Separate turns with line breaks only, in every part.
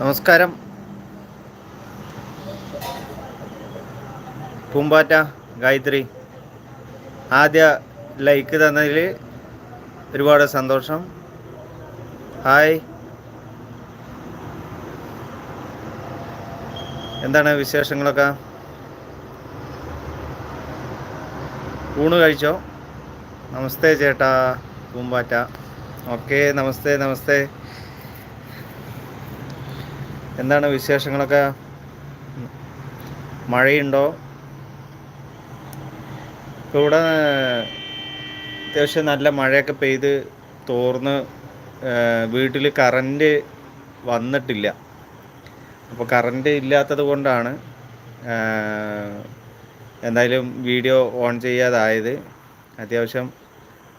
നമസ്കാരം. പൂമ്പാറ്റ ഗായത്രി. ആദ്യ ലൈക്ക് തന്നതിൽ ഒരുപാട് സന്തോഷം. ഹായ് എന്താണ് വിശേഷങ്ങളൊക്കെ? ഊണ് കഴിച്ചോ? നമസ്തേ ചേട്ടാ പൂമ്പാറ്റ. ഓക്കെ നമസ്തേ നമസ്തേ. എന്താണ് വിശേഷങ്ങളൊക്കെ? മഴയുണ്ടോ? ഇപ്പോൾ ഇവിടെ അത്യാവശ്യം നല്ല മഴയൊക്കെ പെയ്ത് തോർന്ന് വീട്ടിൽ കറണ്ട് വന്നിട്ടില്ല. അപ്പോൾ കറണ്ട് ഇല്ലാത്തത് കൊണ്ടാണ് എന്തായാലും വീഡിയോ ഓൺ ചെയ്യാതായത്. അത്യാവശ്യം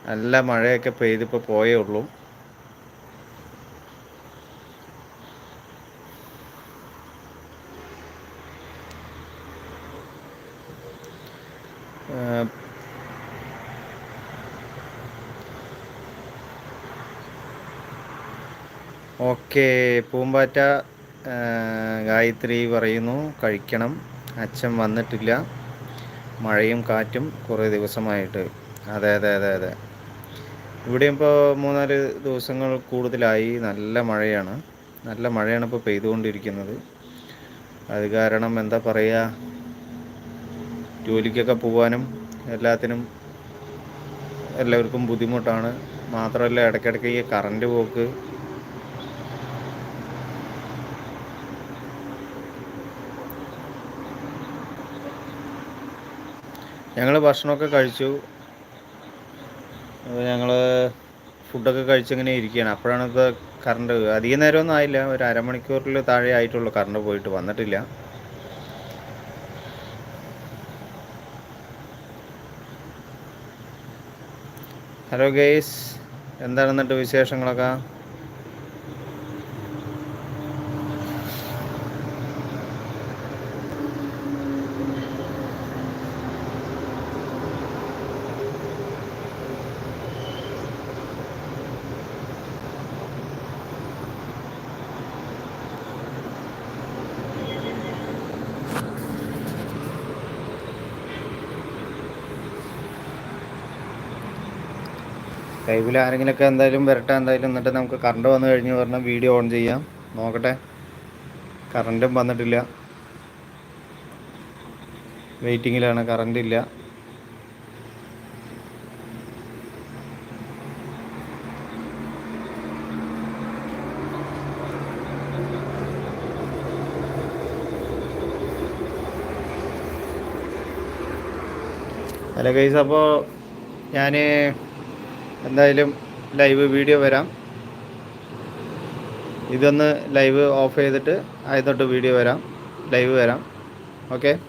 നല്ല മഴയൊക്കെ പെയ്തിപ്പോൾ പോയേ ഉള്ളൂ. ഓക്കെ പൂമ്പാറ്റ ഗായത്രി പറയുന്നു കഴിക്കണം. അച്ഛൻ വന്നിട്ടില്ല. മഴയും കാറ്റും കുറേ ദിവസമായിട്ട്. അതെ അതെ അതെ അതെ. ഇവിടെ ഇപ്പോൾ മൂന്നാൽ ദിവസങ്ങൾ കൂടുതലായി. നല്ല മഴയാണ്. നല്ല മഴയാണ് ഇപ്പോൾ പെയ്തുകൊണ്ടിരിക്കുന്നത്. അത് കാരണം എന്താ പറയുക ജോലിക്കൊക്കെ പോകാനും എല്ലാത്തിനും എല്ലാവർക്കും ബുദ്ധിമുട്ടാണ്. മാത്രമല്ല ഇടയ്ക്കിടയ്ക്ക് ഈ കറണ്ട് പോക്ക്. ഞങ്ങൾ ഭക്ഷണമൊക്കെ കഴിച്ചു. ഞങ്ങൾ ഫുഡൊക്കെ കഴിച്ചിങ്ങനെ ഇരിക്കുകയാണ്. അപ്പോഴാണ് ഇത് കറണ്ട് അധിക നേരമൊന്നും ആയില്ല. ഒരു അരമണിക്കൂറിൽ താഴെ ആയിട്ടുള്ളൂ കറണ്ട് പോയിട്ട് വന്നിട്ടില്ല. ഹലോ ഗെയ്സ് എന്താണ് എന്നിട്ട് വിശേഷങ്ങളൊക്കെ? ലൈവിൽ ആരെങ്കിലുമൊക്കെ എന്തായാലും വരട്ടെ എന്തായാലും എന്നിട്ട് നമുക്ക് കറണ്ട് വന്നു കഴിഞ്ഞ് പറഞ്ഞാൽ വീഡിയോ ഓൺ ചെയ്യാം. നോക്കട്ടെ. കറണ്ടും വന്നിട്ടില്ല. വെയിറ്റിങ്ങിലാണ് കറണ്ട് ഇല്ല. അല്ല കൈസ് അപ്പോൾ ഞാൻ എന്തായാലും ലൈവ് വീഡിയോ വരാം. ഇതൊന്ന് ലൈവ് ഓഫ് ചെയ്തിട്ട് അതിൽ തൊട്ട് വീഡിയോ വരാം. ലൈവ് വരാം. ഓക്കെ